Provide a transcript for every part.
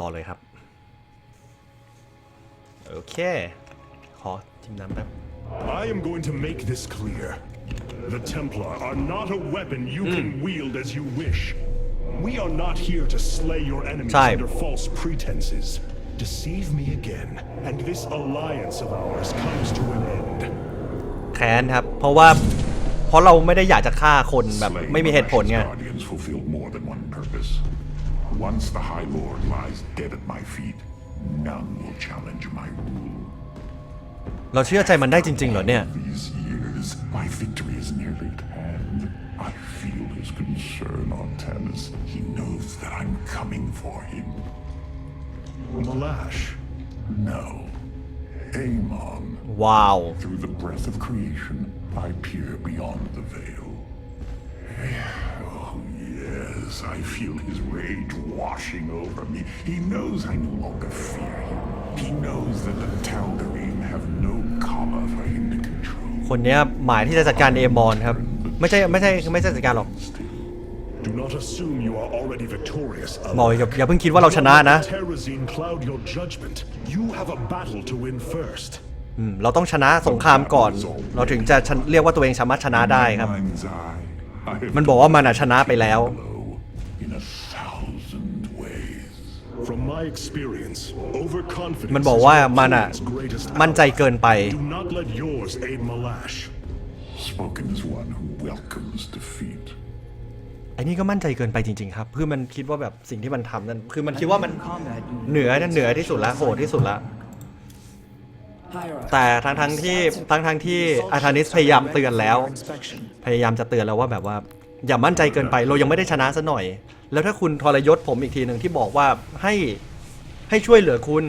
ต่อเลยครับ โอเค ขอจิ้มน้ำแป๊บ I am going to make this clear. The Templar are not a weapon you can wield as you wish. We are not here to slay your enemies Time. under false pretenses. Deceive me again, and this alliance of ours comes to an end. แค้นครับ เพราะว่าเพราะเราไม่ได้อยากจะฆ่าคนแบบ Slaying ไม่มีเหตุผลไง Once the High Lord lies dead at my feet, none will challenge my rule. เราเชื่อใจมันได้จริง ๆ เหรอเนี่ย These years, my victory is nearly at hand. I feel his concern on Tanis. He knows that I'm coming for him. Malash, No. Amon. ว้าว Through the breath of creation, I peer beyond the veil. Oh, yes, I feel his rage washing over me. He knows I no longer fear him. He knows that the Tal'Darim have no comma for him to control. คนเนี้ยหมายที่จะจัดการเอมอนครับ ไม่ใช่ไม่ใช่ไม่ใช่จัดการหรอก do not assume you are already victorious. บอกอย่าอย่าเพิ่งคิดว่าเราชนะนะ Terrazine cloud your judgment. You have a battle to win first. อืมเราต้องชนะสงครามก่อน เราถึงจะชนะเรียกว่าตัวเองสามารถชนะได้ครับ Mind's eye, I have มันบอกว่ามันอะชนะไปแล้ว blow in a thousand ways. From my experience, overconfidence มันบอกว่า is your มันอะ opponent's greatest มั่นใจ ally. เกินไป Do not let yours aid Malash. Spoken as one who welcomes defeat. ไอ้นี่ก็มั่นใจเกินไปจริง ๆ ครับคือมันคิดว่าแบบสิ่งที่มันทำนั่นคือมันคิดว่ามันเหนือนั่นเหนือที่สุดละโหดที่สุดละ แต่ทั้งทั้งๆที่ทั้งทั้งๆที่อาธานิสพยายามเตือนแล้ว พยายามจะเตือนแล้วว่าแบบว่า อย่ามั่นใจเกินไปเรายังไม่ได้ชนะซะหน่อย แล้วถ้าคุณทรยศผมอีกทีหนึ่งที่บอกว่าให้ให้ช่วยเหลือคุณ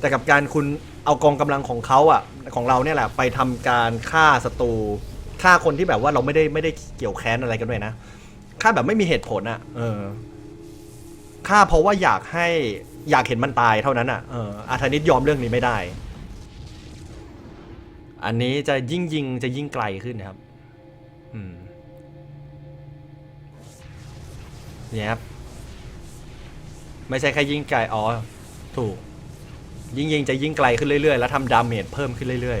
แต่กับการคุณเอากองกำลังของเขาอะของเราเนี่ยแหละไปทำการฆ่าศัตรูฆ่าคนที่แบบว่าเราไม่ได้ไม่ได้เกี่ยวแค้นอะไรกันด้วยนะฆ่าแบบไม่มีเหตุผลอะ เออฆ่าเพราะว่าอยากให้อยากเห็นมันตายเท่านั้นอะเอออาธานิสยอมเรื่องนี้ไม่ได้ อันนี้จะยิ่งยิงจะยิ่งไกลขึ้นนะครับ อืมเนี่ยครับ ไม่ใช่แค่ยิ่งไกล อ๋อ ถูก ยิ่งยิงจะยิ่งไกลขึ้นเรื่อยๆ แล้วทำดาเมจเพิ่มขึ้นเรื่อย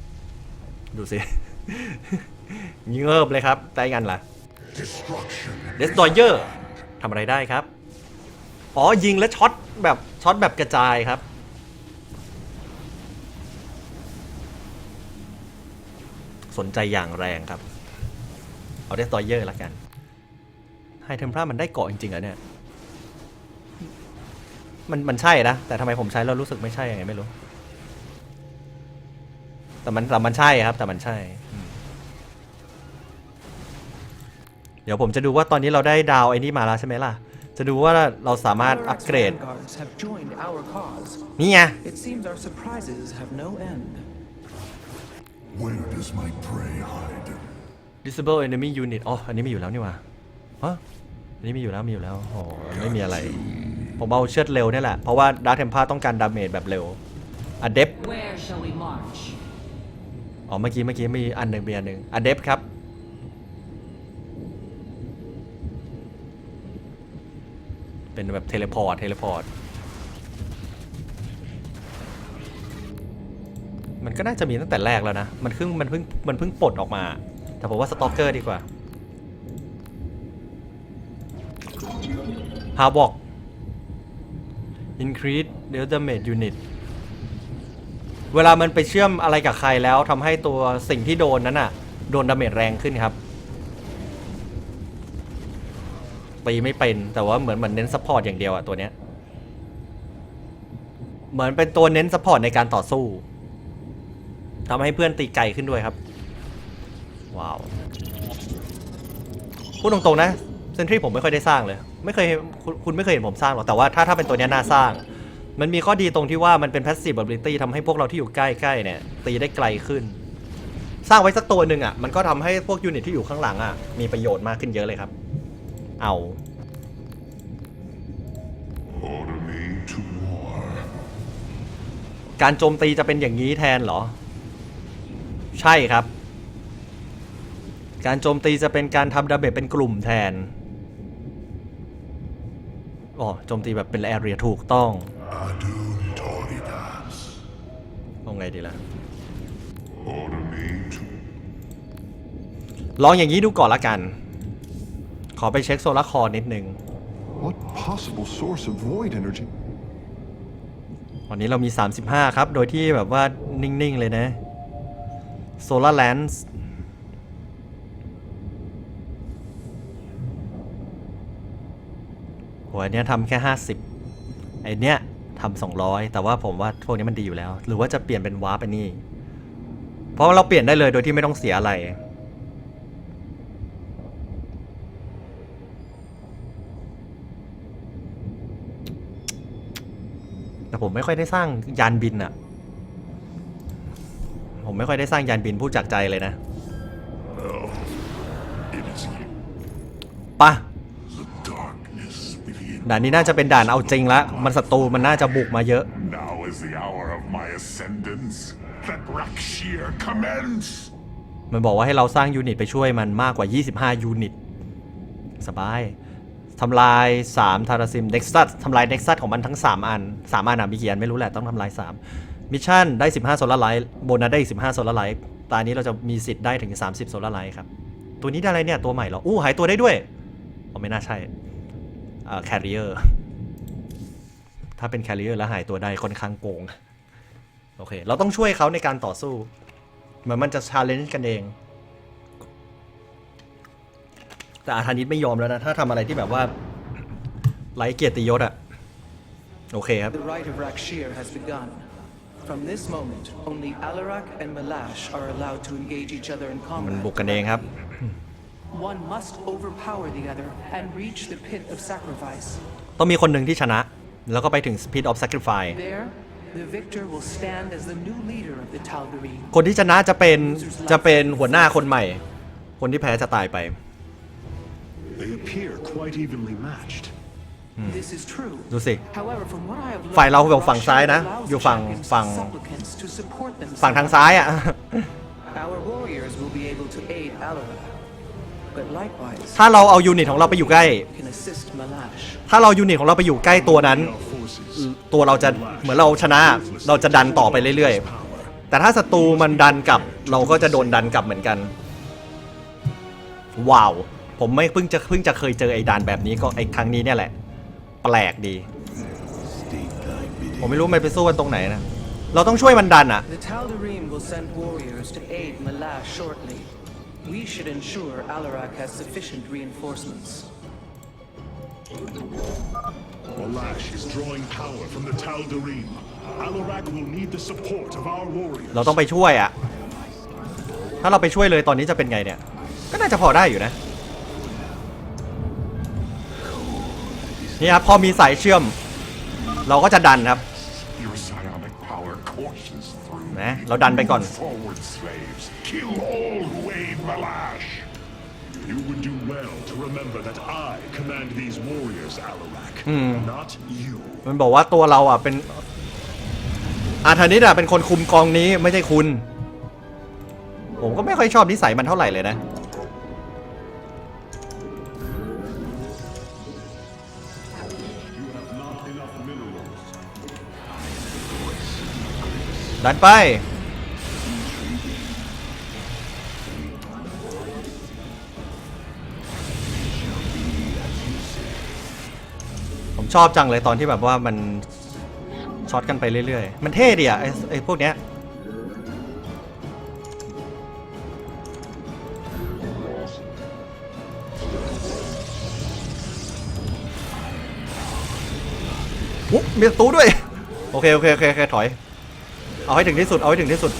ๆ ดูสิเงือบเลยครับได้กันล่ะ Destruction. เดส t อยเ e อร์ทำอะไรได้ครับ อ๋อ ยิงและช็อตแบบช็อตแบบกระจายครับ สนใจอย่างแรงครับ เอาเดส t อยเ e อร์ละกัน ไฮเทมพรามันได้เกาะจริงๆเหรอเนี่ย มันมันใช่นะ แต่ทำไมผมใช้แล้วรู้สึกไม่ใช่ยังไงไม่รู้ แต่มันแต่มันใช่ครับ แต่มันใช่อืมเดี๋ยวผมจะดูว่าตอนนี้เราได้ดาวไอ้นี่มาแล้วใช่ไหมล่ะจะดูว่าเราสามารถอัปเกรด vanguards have joined our cause. นี่ไง Where does my prey hide? disable enemy unit อ๋อ อันนี้มีอยู่แล้วนี่หว่าฮะอันนี้มีอยู่แล้วมีอยู่แล้วโอ้ไม่มีอะไร ผมเอาเชือดเร็วเนี่ยแหละ เพราะว่าดาร์ t เทม a ต้องการดาเมจแบบเร็วอะเดฟ Where shall we march? อ๋อ เมื่อกี้เมื่อกี้มีอันหนึ่งมีอันหนึ่งอะเดฟครับเป็นแบบเทเลพอร์ต เทเลพอร์ต มันก็น่าจะมีตั้งแต่แรกแล้วนะ มันเพิ่งมันเพิ่งมันเพิ่งปลดออกมา แต่ผมว่าสตอกเกอร์ดีกว่าฮาบอก increase the damage unit เวลามันไปเชื่อมอะไรกับใครแล้วทำให้ตัวสิ่งที่โดนนั้นอะโดนดาเมจแรงขึ้นครับตีไม่เป็นแต่ว่าเหมือนเหมือนเน้นซัพพอร์ตอย่างเดียวอะตัวเนี้ย เหมือนเป็นตัวเน้นซัพพอร์ตในการต่อสู้ ทำให้เพื่อนตีไกลขึ้นด้วยครับ ว้าว พูดตรงๆนะเซนทรีผมไม่ค่อยได้สร้างเลย ไม่เคยคุณคุณไม่เคยเห็นผมสร้างหรอก แต่ว่าถ้าถ้าเป็นตัวนี้น่าสร้าง มันมีข้อดีตรงที่ว่ามันเป็น passive ability ทำให้พวกเราที่อยู่ใกล้ๆเนี่ยตีได้ไกลขึ้น สร้างไว้สักตัวหนึ่งอะ มันก็ทำให้พวกยูนิตที่อยู่ข้างหลังอะ มีประโยชน์มากขึ้นเยอะเลยครับ เอาการโจมตีจะเป็นอย่างนี้แทนเหรอ ใช่ครับ การโจมตีจะเป็นการทำดาเมจเป็นกลุ่มแทนอ๋อโจมตีแบบเป็นแอเรียถูกต้อง Adun Toridas. ลงไงดีล่ะ Order me to ลองอย่างนี้ดูก่อนละกัน ขอไปเช็คโซลาร์คอร์นิดนึง What possible source of void energy? วันนี้เรามี 35 ครับ โดยที่แบบว่านิ่ง ๆ เลยนะ Solar Lens โหอันเนี้ยทำแค่ 50 ไอเนี้ยทำ200 แต่ว่าผมว่าพวกนี้มันดีอยู่แล้ว หรือว่าจะเปลี่ยนเป็นวาร์ปไปนี่ เพราะเราเปลี่ยนได้เลยโดยที่ไม่ต้องเสียอะไรแต่ผมไม่ค่อยได้สร้างยานบินอะ ผมไม่ค่อยได้สร้างยานบินพูดจากใจเลยนะ it is you. ปะ The darkness within. ด่านนี้น่าจะเป็นด่านเอาจริงละมันศัตรูมันน่าจะบุกมาเยอะ Now is the hour of my ascendance. Let Rakshir commence. มันบอกว่าให้เราสร้างยูนิตไปช่วยมันมากกว่า 25 ยูนิต สบายทำลาย 3 ทาราซิมเด็กซัสทำลายเด็กซัสของมันทั้ง 3 อัน 3 อันอะมีกี่อันไม่รู้แหละต้องทำลาย 3 มิชชั่นได้ 15โซลาร์ไลท์โบนัสได้อีก15โซลาร์ไลท์ตอนนี้เราจะมีสิทธิ์ได้ถึง 30โซลาร์ไลท์ครับ ตัวนี้ได้อะไรเนี่ย ตัวใหม่เหรอ อู้หายตัวได้ด้วยอ๋อไม่น่าใช่เอ่าแคริเออร์ถ้าเป็นแคริเออร์แล้วหายตัวได้ค่อนข้างโกง โอเค เราต้องช่วยเขาในการต่อสู้ เหมือนมันจะชาเลนจ์กันเอง แต่อาธานิตไม่ยอมแล้วนะ ถ้าทำอะไรที่แบบว่าไร้เกียรติยศอะโอเคครับ From this moment, only Alarak and Malash are allowed to engage each other in มัน combat. บุกกันเองครับ One must overpower the other and reach the pit of sacrifice. ต้องมีคนหนึ่งที่ชนะ แล้วก็ไปถึง Speed of Sacrifice There, the victor will stand as the new leader of the Tal'Darim. คนที่ชนะจะเป็นจะเป็นหัวหน้าคนใหม่ คนที่แพ้จะตายไป They appear quite evenly matched. This is true. ดูสิ However, from what I have learned, ฝ่ายเราแบบฝั่งซ้ายนะ Rakshir อยู่ฝั่ง allows the ฝั่ง supplicants to support ฝั่งทาง themselves. ซ้ายอะ Our warriors will be able to aid Alarak. But likewise, ถ้าเราเอายูนิตของเราไปอยู่ใกล้ can assist Malash. ถ้าเรายูนิตของเราไปอยู่ใกล้ตัวนั้น Our forces ตัวเราจะเหมือนเราชนะ เราจะดันต่อไปเรื่อย power. ๆแต่ถ้าศัตรูมันดันกลับ เราก็จะโดนดันกลับเหมือนกัน ว้าว ผมไม่เพิ่งจะเพิ่งจะเคยเจอไอ้ด่านแบบนี้ก็ไอ้ครั้งนี้เนี่ยแหละ แปลกดี ผมไม่รู้มันไปสู้กันตรงไหนนะ เราต้องช่วยมันดันอะ The Tal'Darim will send warriors to aid Malash shortly. We should ensure Alarak has sufficient reinforcements. Malash is drawing power from the Tal'Darim. Alarak will need the support of our warriors. เราต้องไปช่วยอะ ถ้าเราไปช่วยเลยตอนนี้จะเป็นไงเนี่ย ก็น่าจะพอได้อยู่นะ นี่ครับพอมีสายเชื่อม เราก็จะดันครับ Your psionic power courses through นะ me. เราดันไปก่อน Forward, slaves. Kill all who aid Malash. You would do well to remember that I command these warriors, Alarak, not you. มันบอกว่าตัวเราอะเป็นอาธานิตอะเป็นคนคุมกองนี้ไม่ใช่คุณ ผมก็ไม่ค่อยชอบนิสัยมันเท่าไหร่เลยนะ ดันไป ผมชอบจังเลยตอนที่แบบว่ามันช็อตกันไปเรื่อยๆ มันเท่ดีอะไอ้ไอ้พวกเนี้ยอุ๊ยมีประตูด้วย โอเค โอเค โอเค ถอย เอาให้ถึงที่สุด เอาให้ถึงที่สุด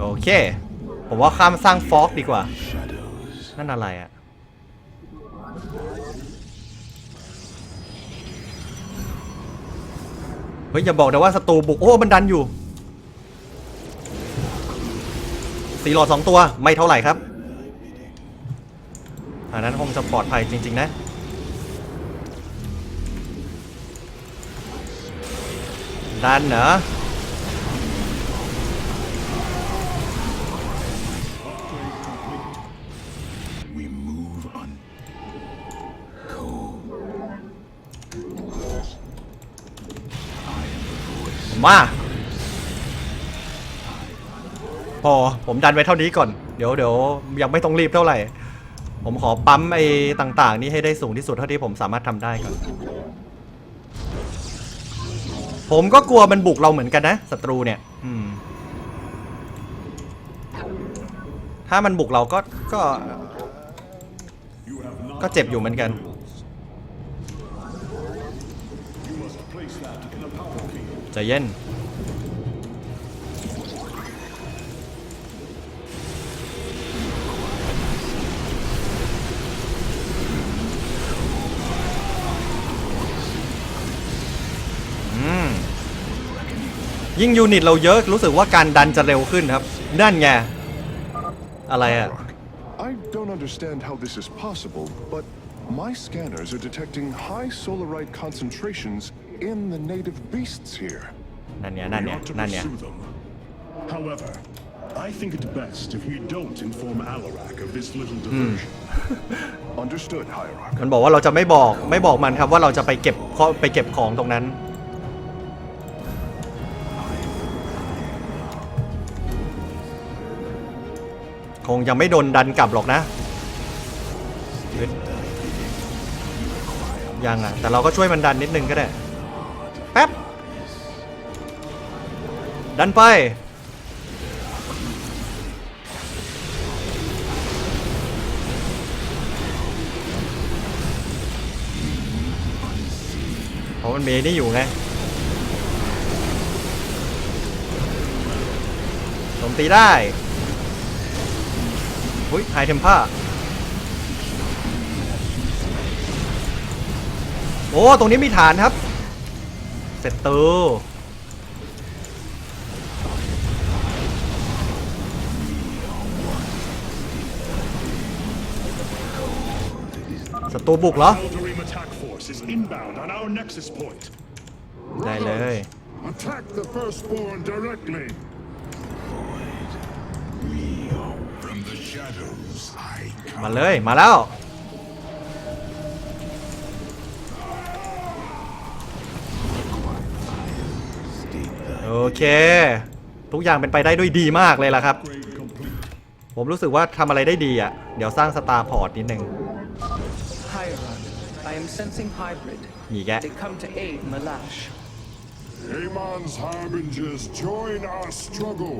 โอเค ผมว่าข้ามสร้างฟอกดีกว่า นั่นอะไรอะเฮ้ยอย่าบอกนะว่าศัตรูบุก โอ้ มันดันอยู่ สีหลอดสองตัวไม่เท่าไหร่ครับอันนั้นคงจะปลอดภัยจริง ๆ นะ ดันเหรอมา พอผมดันไว้เท่านี้ก่อน เดี๋ยวเดี๋ยวยังไม่ต้องรีบเท่าไหร่ ผมขอปั๊มไอ้ต่างๆ นี่ให้ได้สูงที่สุดเท่าที่ผมสามารถทำได้ก่อน ผมก็กลัวมันบุกเราเหมือนกันนะศัตรูเนี่ย อืม ถ้ามันบุกเราก็ก็ ก็เจ็บอยู่เหมือนกันใจเย็น ยิ่งยูนิตเราเยอะรู้สึกว่าการดันจะเร็วขึ้นครับ นั่นไง อะไรอะ I don't understand how this is possible, but my scanners are detecting high solarite concentrations in the native beasts here. นั่นไงนั่น We ไง ought to นั่นไง pursue them. However, I think it best if we don't inform Alarak of this little diversion. Understood, Hierarch. มันบอกว่าเราจะไม่บอกไม่บอกมันครับว่าเราจะไปเก็บข้อไปเก็บของตรงนั้น คงยังไม่โดนดันกลับหรอกนะยยังอะ แต่เราก็ช่วยมันดันนิดนึงก็ได้ แป๊บ ดันไป เพราะมันมีนี่อยู่ไงโจมตีได้ อุ้ยไฮเทมพ่าโอ้ ตรงนี้มีฐานครับ เสร็จตูศัตรูบุกเหรอ Eldarim attack force is inbound on our nexus point. ได้เลย มา come. เลยมาแล้ว โอเค ทุกอย่างเป็นไปได้ด้วยดีมากเลยล่ะครับ Upgrade complete. ผมรู้สึกว่าทำอะไรได้ดีอะ เดี๋ยวสร้างสตาร์พอร์ตนิดนึง Hierarch, I am sensing hybrid. มีแกะ They come to aid Malash. Amon's harbingers, join our struggle.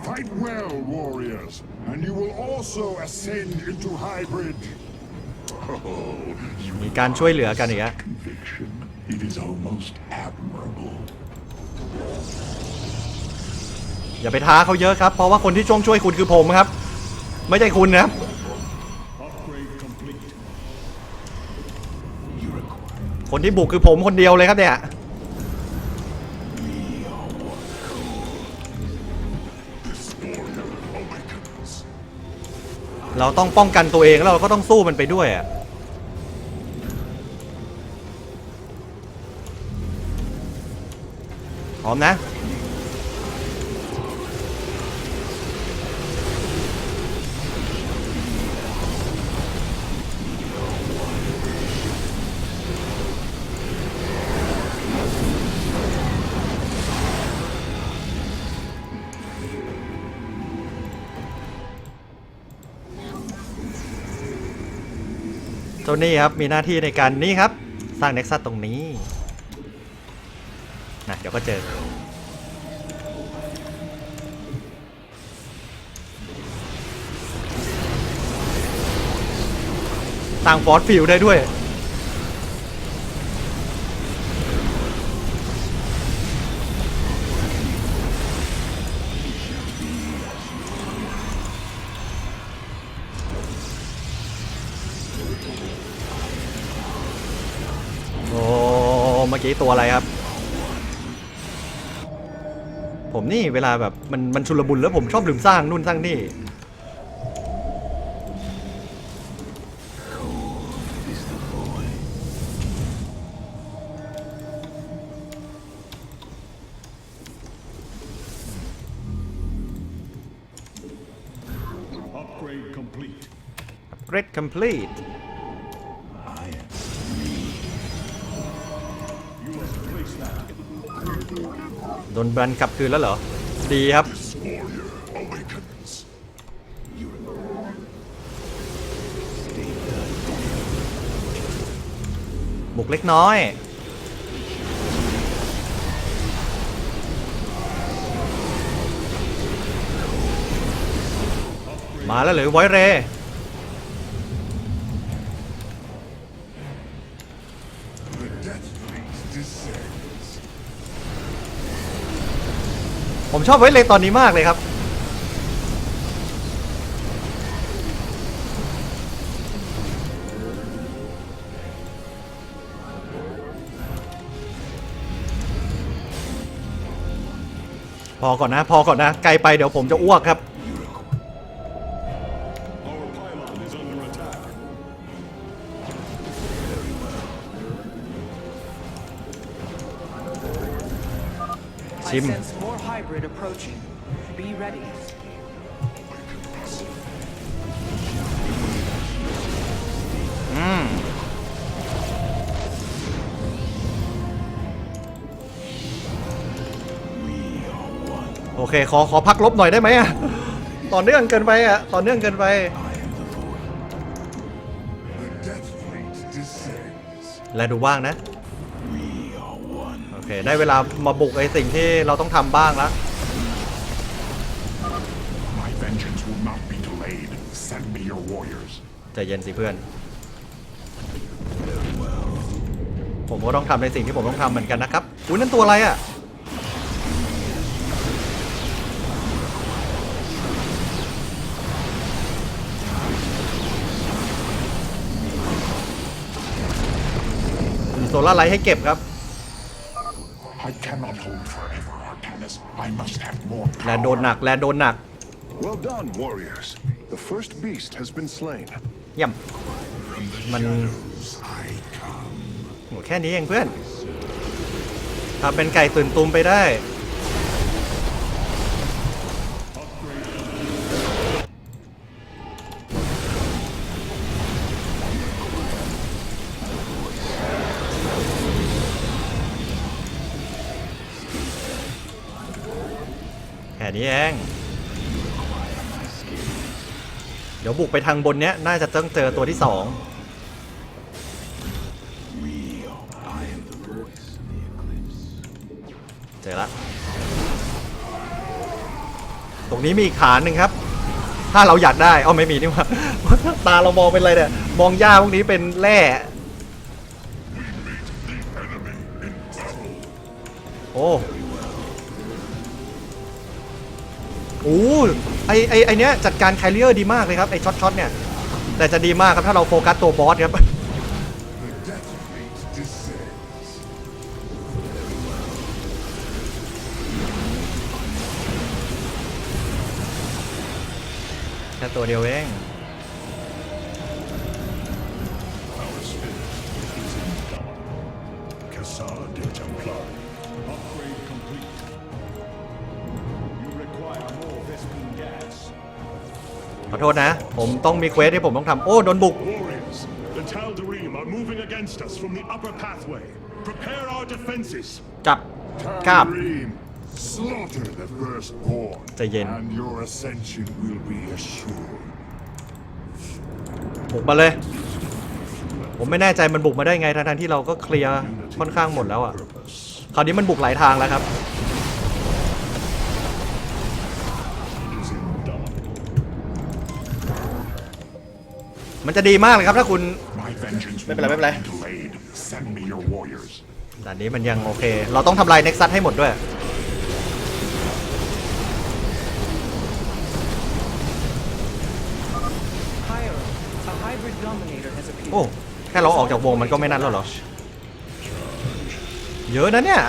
Fight well, warriors, and you will also ascend into hybrid. Oh, มีการช่วยเหลือกันอีกอะ conviction. It is almost admirable. อย่าไปท้าเขาเยอะครับ เพราะว่าคนที่ช่วงช่วยคุณคือผมครับ ไม่ใช่คุณนะครับ Upgrade complete. คนที่บุกคือผมคนเดียวเลยครับเนี่ย เราต้องป้องกันตัวเองแล้วเราก็ต้องสู้มันไปด้วยอะพร้อมนะ ตัวนี้ครับมีหน้าที่ในการนี่ครับ สร้างเน็กซัสตรงนี้นะเดี๋ยวก็เจอสร้างฟอสฟิลได้ด้วย ตัวอะไรครับ ผมนี่เวลาแบบมันมันชุลบุญแล้วผมชอบลืมสร้างนู่นสร้างนี่ upgrade complete โดนแบนกลับคืนแล้วเหรอ ดีครับ บุกเล็กน้อยมาแล้วเหรือไวเร ผมชอบไวเรตอนนี้มากเลยครับ พอก่อนนะ พอก่อนนะ ไกลไปเดี๋ยวผมจะอ้วกครับ ชิม เคขอขอพักลบหน่อยได้ไหมอะต่อเนื่องเกินไปอะต่อเนื่องเกินไป The death fleet descends. และดูบ้างนะ โอเค ได้เวลามาบุกไอสิ่งที่เราต้องทำบ้างแล้ว My vengeance will not be delayed. Send me your warriors. ใจเย็นสิเพื่อน ผมก็ต้องทำในสิ่งที่ผมต้องทำเหมือนกันนะครับอุ้ยนั่นตัวอะไรอะ่ โซล่าไลท์ให้เก็บครับ I cannot hold forever, Arcanus. I must have more แลนโดนหนัก แลนโดนหนัก Well done, warriors. The first beast has been slain. เยี่ยมมัน I come. โหแค่นี้เองเพื่อนทำเป็นไก่ตื่นตูมไปได้ เองเดี๋ยวบุกไปทางบนเนี้ยน่าจะต้องเจอตัวที่สองเจอละตรงนี้มีอีกฐานหนึ่งครับ ถ้าเราอยากได้เอาไม่มีนี่หว่าตาเรามองเป็นอะไรเนี่ยมองหญ้าพวกนี้เป็นแร่โอ้ โอ้ไอไอไอเนี้ยจัดการไคลเลียร์ดีมากเลยครับไอช็อตช็อตเนี่ยแต่จะดีมากครับถ้าเราโฟกัสตัวบอสครับแค่ตัวเดียวเอง โทษนะ ผมต้องมีเควสที่ผมต้องทำโอ้โดนบุก Warriors, the Tal'Darim are moving against us from the upper pathway. Prepare our defenses. จับกราบ Dream. Slaughter the firstborn. ใจเย็น And your ascension will be assured. บุกมาเลย ผมไม่แน่ใจมันบุกมาได้ไงทั้งๆที่เราก็เคลียร์ค่อนข้างหมดแล้วอะ คราวนี้มันบุกหลายทางแล้วครับ มันจะดีมากเลยครับถ้าคุณ My vengeance will ไม่เป็นไรไม่เป็นไร not be delayed. Send me your warriors. ด่านนี้มันยังโอเค เราต้องทำลายเน็กซัสให้หมดด้วย Pyro, a hybrid dominator has appeared. โอ้ แค่เราออกจากวงมันก็ไม่นั่นแล้วเหรอ เยอะนะเนี่ย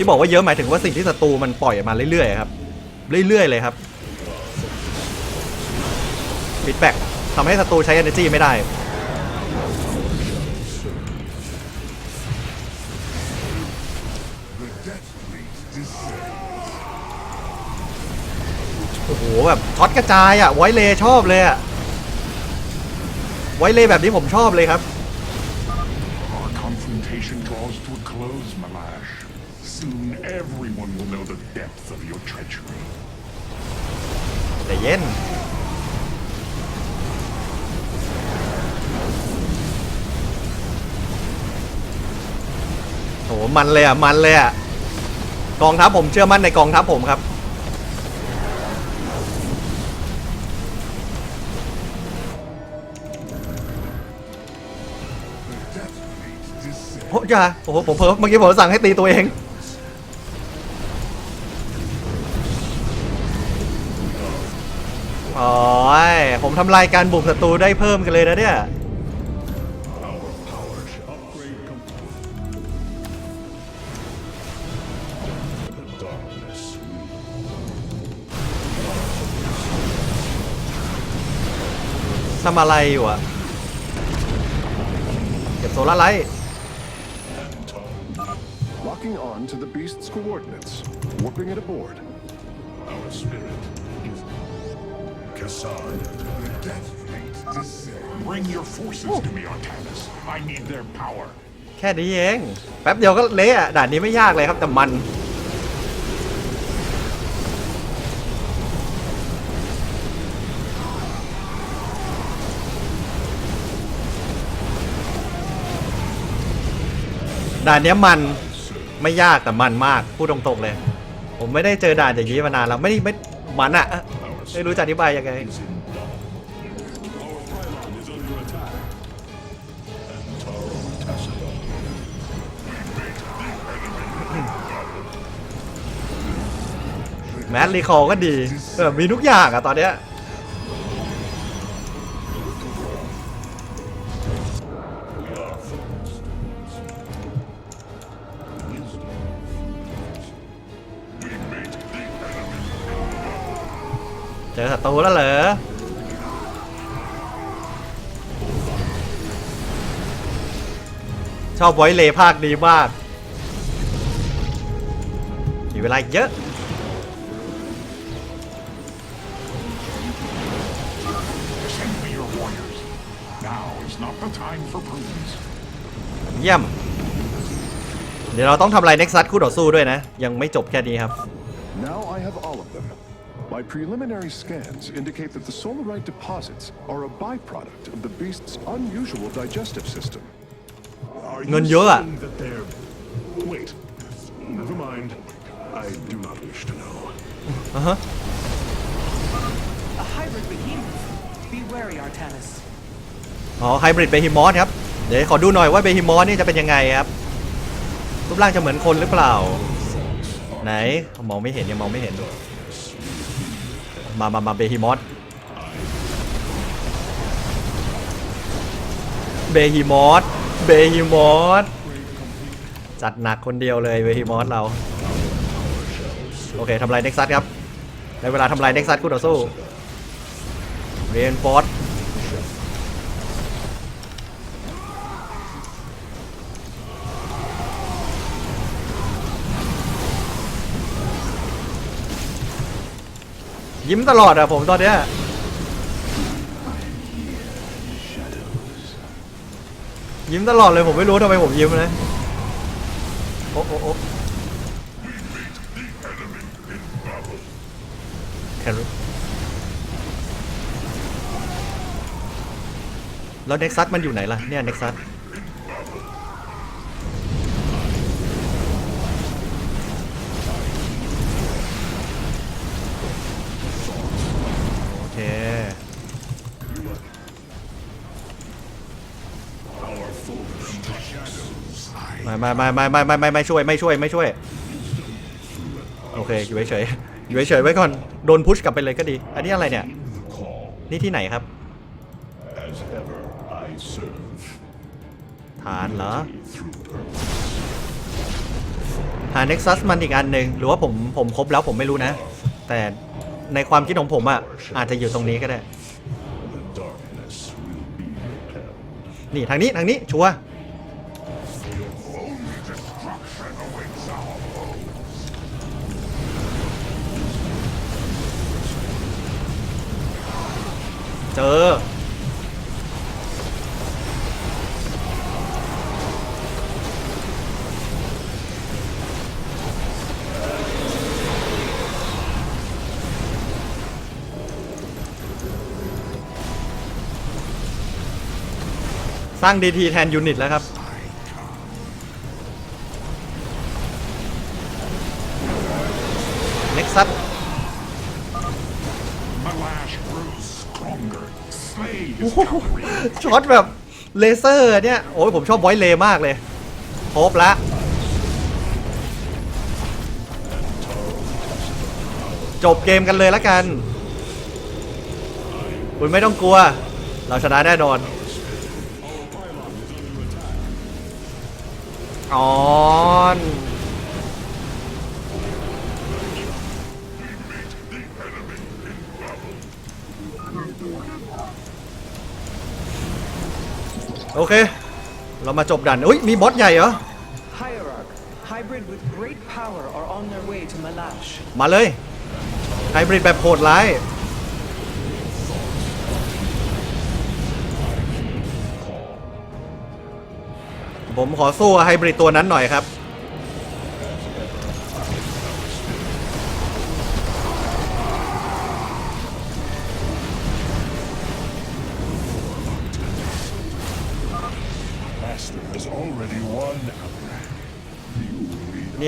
ที่บอกว่าเยอะหมายถึงว่าสิ่งที่ศัตรูมันปล่อยมาเรื่อยๆครับ เรื่อยๆเลยครับฟีดแบ็กทำให้ศัตรูใช้ energy ไม่ได้โอ้โหแบบช็อตกระจายอะไวเลชอบเลยอะไวเลแบบนี้ผมชอบเลยครับ depth of your treachery. แต่เย็น โห มันเลยอะ มันเลยอะ กองทัพผมเชื่อมั่นในกองทัพผมครับ โอ้ยอย่าโอ้โหผมเพิ่มเมื่อกี้ผมสั่งให้ตีตัวเอง ผมทำลายการบุกศัตรูได้เพิ่มกันเลยนะเนี่ย ทำอะไรอยู่อะเก็บโซล่าไลท์ Locking on to the beast's coordinates. Warping it aboard. Our spirit Kassan. Death fate descend. Bring your forces to me, Artanis. I need their power. แค่นี้เอง แป๊บเดียวก็เละอะด่านนี้ไม่ยากเลยครับแต่มัน ด่านเนี้ยมันไม่ยากแต่มันมากพูดตรงๆเลย ผมไม่ได้เจอด่านอย่างนี้มานานแล้วไม่ได้ไม่มันอะ ไม่รู้จะอธิบายยังไงแมสรีคอร์ก็ดีเออมีทุกอย่างอะตอนเนี้ย เอศัตรูแล้วเหรอชอบไว้เลภาคดีมาก มีเวลาเยอะ เยี่ยม เดี๋ยวเราต้องทำลายเน็กซัสคู่ต่อสู้ด้วยนะ ยังไม่จบแค่นี้ครับ Now I have all of them. My preliminary scans indicate that the solarite deposits are a byproduct of the beast's unusual digestive system. Are Ngon you dữ à? saying that they're... Wait. Never mind. I do not wish to know. อ่ะฮะ A hybrid behemoth. Be wary, Artanis. อ๋อไฮบริดเบฮิมอสครับ เดี๋ยวขอดูหน่อยว่าเบฮิมอสนี่จะเป็นยังไงครับ รูปร่างจะเหมือนคนหรือเปล่า ไหน มองไม่เห็นยังมองไม่เห็นดู มามามาเบฮิมอสเบฮิมอสเบฮิมอสจัดหนักคนเดียวเลยเบฮิมอสเรา โอเคทำลายเน็กซัสครับในเวลาทำลายเน็กซัสคู่ต่อสู้เรียนฟอร์ ยิ้มตลอดอะผมตอนเนี้ยยิ้มตลอดเลยผมไม่รู้ทำไมผมยิ้มนะโอ้โอ้โอ้แครแล้วเน็กซัสมันอยู่ไหนล่ะเนี่ยเน็กซัส ไม่ไม่ไม่ไม่ไม่ไม่ไม่ช่วยไม่ช่วยไม่ช่วย โอเคอยู่เฉยอยู่เฉยไว้ก่อนโดนพุชกลับไปเลยก็ดี อันนี้อะไรเนี่ย นี่ที่ไหนครับ ฐานเหรอฐานเน็กซัสมันอีกอันหนึ่งหรือว่าผมผมครบแล้วผมไม่รู้นะ แต่ในความคิดของผมอะ่ะอาจจะอยู่ตรงนี้ก็ได้ นี่ทางนี้ทางนี้ชัวร์ จอ สร้างดีทีแทนยูนิตแล้วครับ ช็อตแบบเลเซอร์เนี่ย โอ้ยผมชอบไวเลมากเลยครบละจบเกมกันเลยละกัน คุณไม่ต้องกลัว เราชนะแน่นอน อ๋อ โอเค เรามาจบด่านอุ้ยมีบอสใหญ่เหรอ Hierarch, hybrid with great power are on their way to Malash. มาเลยไฮบริดแบบโหดร้าย ผมขอสู้กับไฮบริดตัวนั้นหน่อยครับ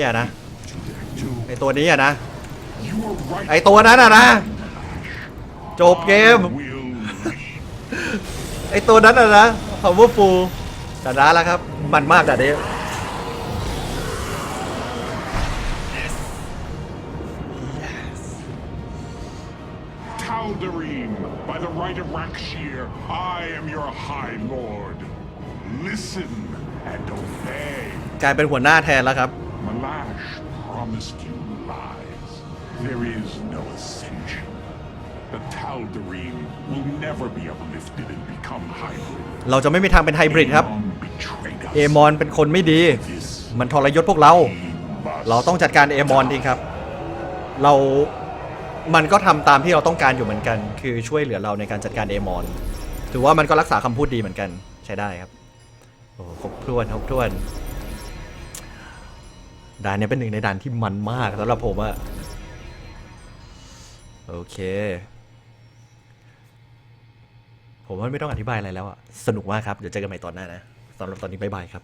เนี่ยนะ to ไอตัวนี้อะนะ You are right. ไอตัวนั้นอะนะจบเกม Will lead. ไอตัวนั้นอะนะ powerful ชนะแล้วครับ มันมากด่านนี้ Tal'Darim, by the right of Rakshir, I am your High Lord. Listen and obey. กลายเป็นหัวหน้าแทนแล้วครับ Malash promised you lies. There is no ascension. The Tal'Darim will never be uplifted and become hybrid. เราจะไม่มีทางเป็นไฮบริดครับ Aemon betrayed us. เอมอนเป็นคนไม่ดี This มันทรยศพวกเรา we must เราต้องจัดการเอมอนทีครับ เรา มันก็ทำตามที่เราต้องการอยู่เหมือนกัน คือช่วยเหลือเราในการจัดการเอมอน ถือว่ามันก็รักษาคำพูดดีเหมือนกัน ใช้ได้ครับ โอ้ครบถ้วน ครบถ้วน ด่านนี้เป็นหนึ่งในด่านที่มันมากสำหรับผมอะโอเค ผมว่าไม่ต้องอธิบายอะไรแล้วอะสนุกมากครับ เดี๋ยวเจอกันใหม่ตอนหน้านะสำหรับตอนนี้บ๊ายบายครับ